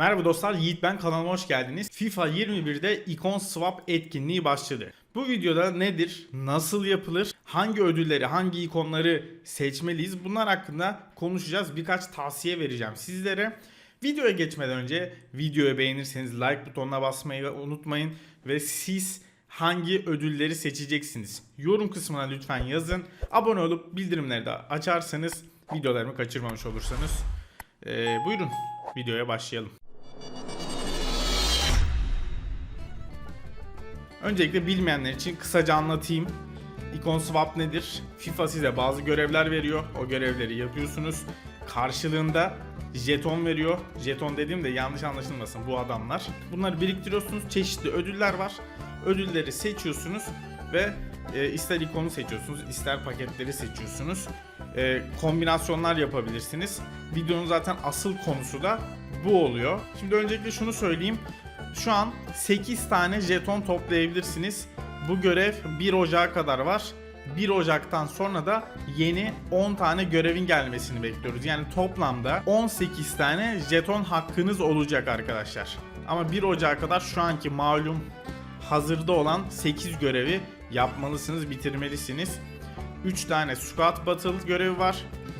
Merhaba dostlar, Yiğit ben kanalıma hoş geldiniz. FIFA 21'de Icon Swap etkinliği başladı. Bu videoda nedir, nasıl yapılır, hangi ödülleri, hangi ikonları seçmeliyiz bunlar hakkında konuşacağız. Birkaç tavsiye vereceğim sizlere. Videoya geçmeden önce videoyu beğenirseniz like butonuna basmayı unutmayın ve siz hangi ödülleri seçeceksiniz? Yorum kısmına lütfen yazın. Abone olup bildirimleri de açarsanız videolarımı kaçırmamış olursanız. Ee, buyurun videoya başlayalım. Öncelikle bilmeyenler için kısaca anlatayım. Icon Swap nedir? FIFA size bazı görevler veriyor. O görevleri yapıyorsunuz. Karşılığında jeton veriyor. Jeton dediğimde yanlış anlaşılmasın bu adamlar. Bunları biriktiriyorsunuz. Çeşitli ödüller var. Ödülleri seçiyorsunuz ve e, ister ikonu seçiyorsunuz, ister paketleri seçiyorsunuz. E, kombinasyonlar yapabilirsiniz. Videonun zaten asıl konusu da bu oluyor. Şimdi öncelikle şunu söyleyeyim. Şu an 8 tane jeton toplayabilirsiniz. Bu görev 1 Ocak'a kadar var. 1 Ocak'tan sonra da yeni 10 tane görevin gelmesini bekliyoruz. Yani toplamda 18 tane jeton hakkınız olacak arkadaşlar. Ama 1 Ocak'a kadar şu anki malum hazırda olan 8 görevi yapmalısınız, bitirmelisiniz. 3 tane Squad Battle görevi var.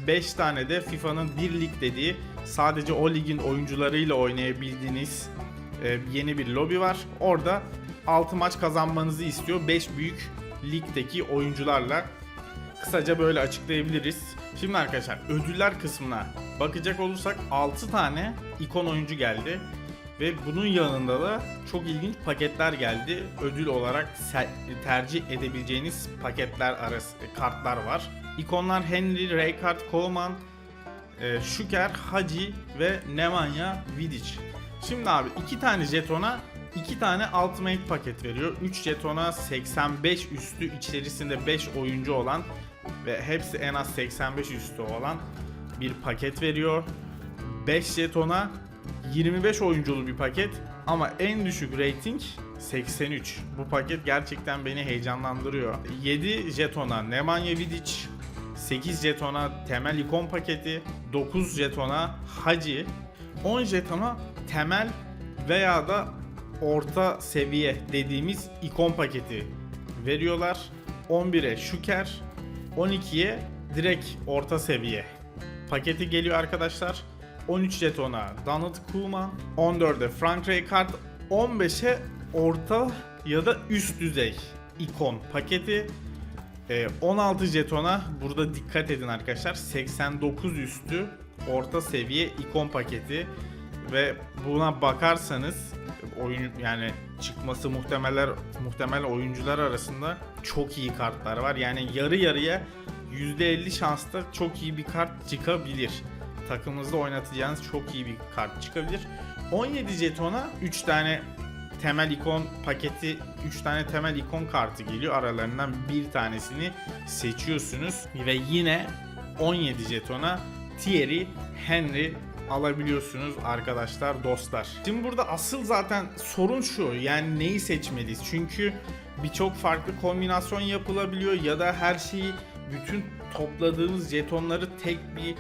5 tane de FIFA'nın 1 lig dediği sadece o ligin oyuncularıyla oynayabildiğiniz e, yeni bir lobi var. Orada 6 maç kazanmanızı istiyor 5 büyük ligdeki oyuncularla. Kısaca böyle açıklayabiliriz. Şimdi arkadaşlar ödüller kısmına bakacak olursak 6 tane ikon oyuncu geldi. Ve bunun yanında da çok ilginç paketler geldi. Ödül olarak tercih edebileceğiniz paketler arası kartlar var. İkonlar Henry, Rijkaard, Coleman, e, Şüker, Hacı ve Nemanja Vidic. Şimdi abi iki tane jetona iki tane Ultimate paket veriyor. 3 jetona 85 üstü içerisinde 5 oyuncu olan ve hepsi en az 85 üstü olan bir paket veriyor. 5 jetona 25 oyunculu bir paket ama en düşük rating 83. Bu paket gerçekten beni heyecanlandırıyor. 7 jetona Nemanja Vidic, 8 jetona temel ikon paketi, 9 jetona Hacı, 10 jetona temel veya da orta seviye dediğimiz ikon paketi veriyorlar. 11'e Şüker, 12'ye direkt orta seviye paketi geliyor arkadaşlar. 13 jetona Donald Koeman, 14'e Frank Rijkaard, 15'e orta ya da üst düzey ikon paketi. Ee, 16 jetona burada dikkat edin arkadaşlar 89 üstü orta seviye ikon paketi ve buna bakarsanız oyun yani çıkması muhtemeller muhtemel oyuncular arasında çok iyi kartlar var. Yani yarı yarıya %50 şansla çok iyi bir kart çıkabilir. Takımınızda oynatacağınız çok iyi bir kart çıkabilir. 17 jetona 3 tane temel ikon paketi 3 tane temel ikon kartı geliyor. Aralarından bir tanesini seçiyorsunuz ve yine 17 jetona Thierry Henry alabiliyorsunuz arkadaşlar, dostlar. Şimdi burada asıl zaten sorun şu. Yani neyi seçmeliyiz? Çünkü birçok farklı kombinasyon yapılabiliyor ya da her şeyi bütün topladığımız jetonları tek bir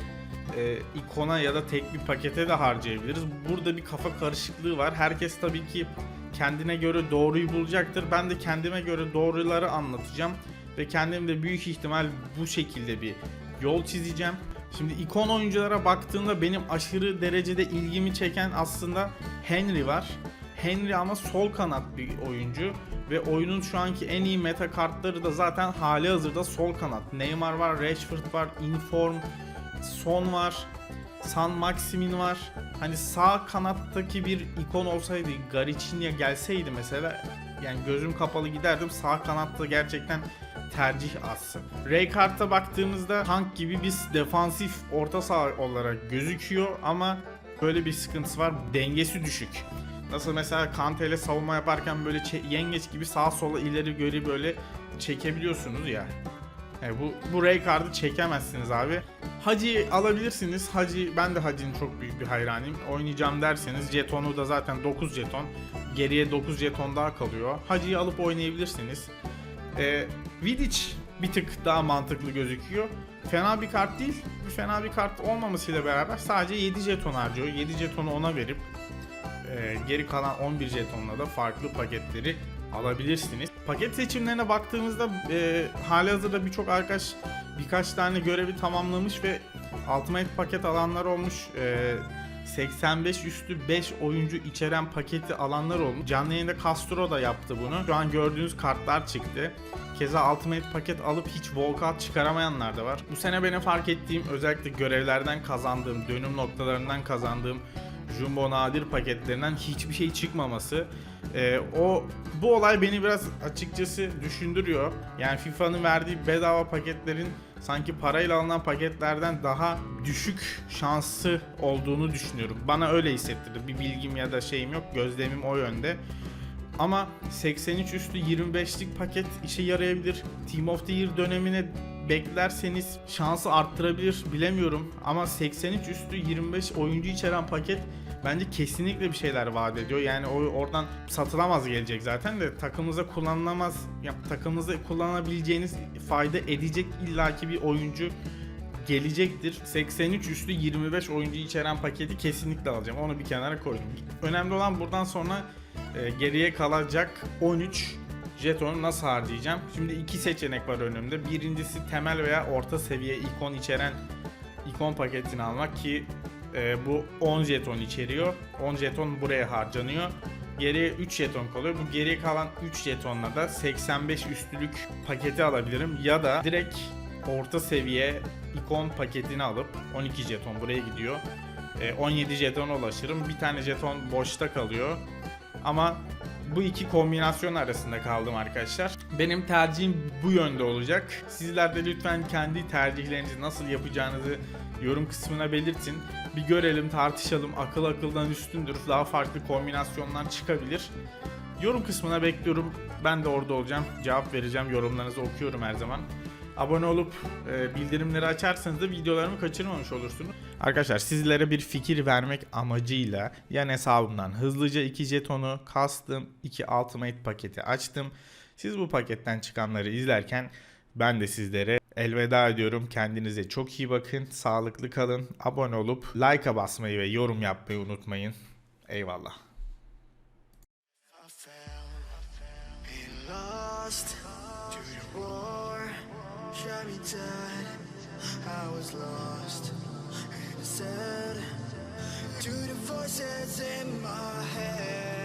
e, ikona ya da tek bir pakete de harcayabiliriz. Burada bir kafa karışıklığı var. Herkes tabii ki kendine göre doğruyu bulacaktır. Ben de kendime göre doğruları anlatacağım ve kendim de büyük ihtimal bu şekilde bir yol çizeceğim. Şimdi ikon oyunculara baktığımda benim aşırı derecede ilgimi çeken aslında Henry var. Henry ama sol kanat bir oyuncu ve oyunun şu anki en iyi meta kartları da zaten hali hazırda sol kanat. Neymar var, Rashford var, Inform, Son var, San Maximin var. Hani sağ kanattaki bir ikon olsaydı, Garichinha gelseydi mesela yani gözüm kapalı giderdim. Sağ kanatta gerçekten tercih atsın. Rijkaard'a baktığımızda tank gibi bir defansif orta saha olarak gözüküyor ama böyle bir sıkıntısı var. Dengesi düşük. Nasıl mesela Kante ile savunma yaparken böyle yengeç gibi sağa sola ileri geri böyle çekebiliyorsunuz ya. Yani bu bu Rijkaard'ı çekemezsiniz abi. Hacı alabilirsiniz. Hacı ben de Hacı'nın çok büyük bir hayranıyım. Oynayacağım derseniz jetonu da zaten 9 jeton. Geriye 9 jeton daha kalıyor. Hacı'yı alıp oynayabilirsiniz. Ee, Vidic bir tık daha mantıklı gözüküyor. Fena bir kart değil. Fena bir kart olmamasıyla beraber sadece 7 jeton harcıyor. 7 jetonu ona verip e, geri kalan 11 jetonla da farklı paketleri alabilirsiniz. Paket seçimlerine baktığımızda e, hali hazırda birçok arkadaş birkaç tane görevi tamamlamış ve Ultimate paket alanlar olmuş. E, 85 üstü 5 oyuncu içeren paketi alanlar olmuş. Canlı yayında Castro da yaptı bunu. Şu an gördüğünüz kartlar çıktı. Keza Ultimate paket alıp hiç walkout çıkaramayanlar da var. Bu sene benim fark ettiğim özellikle görevlerden kazandığım, dönüm noktalarından kazandığım Jumbo nadir paketlerinden hiçbir şey çıkmaması. Ee, o bu olay beni biraz açıkçası düşündürüyor. Yani FIFA'nın verdiği bedava paketlerin sanki parayla alınan paketlerden daha düşük şansı olduğunu düşünüyorum. Bana öyle hissettirdi. Bir bilgim ya da şeyim yok. Gözlemim o yönde. Ama 83 üstü 25'lik paket işe yarayabilir. Team of the Year dönemine beklerseniz şansı arttırabilir bilemiyorum. Ama 83 üstü 25 oyuncu içeren paket bence kesinlikle bir şeyler vaat ediyor. Yani o oradan satılamaz gelecek zaten de takımınıza kullanılamaz, ya takımınıza kullanabileceğiniz fayda edecek illaki bir oyuncu gelecektir. 83 üstü 25 oyuncu içeren paketi kesinlikle alacağım. Onu bir kenara koydum. Önemli olan buradan sonra e, geriye kalacak 13 jetonu nasıl harcayacağım? Şimdi iki seçenek var önümde. Birincisi temel veya orta seviye ikon içeren ikon paketini almak ki e, bu 10 jeton içeriyor. 10 jeton buraya harcanıyor. Geriye 3 jeton kalıyor. Bu geriye kalan 3 jetonla da 85 üstülük paketi alabilirim. Ya da direkt orta seviye ikon paketini alıp 12 jeton buraya gidiyor. E, 17 jetona ulaşırım. Bir tane jeton boşta kalıyor. Ama bu iki kombinasyon arasında kaldım arkadaşlar. Benim tercihim bu yönde olacak. Sizler de lütfen kendi tercihlerinizi nasıl yapacağınızı yorum kısmına belirtin. Bir görelim, tartışalım. Akıl akıldan üstündür. Daha farklı kombinasyonlar çıkabilir. Yorum kısmına bekliyorum. Ben de orada olacağım. Cevap vereceğim. Yorumlarınızı okuyorum her zaman. Abone olup e, bildirimleri açarsanız da videolarımı kaçırmamış olursunuz. Arkadaşlar sizlere bir fikir vermek amacıyla yan hesabımdan hızlıca 2 jetonu kastım 2 ultimate paketi açtım. Siz bu paketten çıkanları izlerken ben de sizlere elveda ediyorum. Kendinize çok iyi bakın. Sağlıklı kalın. Abone olup like'a basmayı ve yorum yapmayı unutmayın. Eyvallah. To the voices in my head.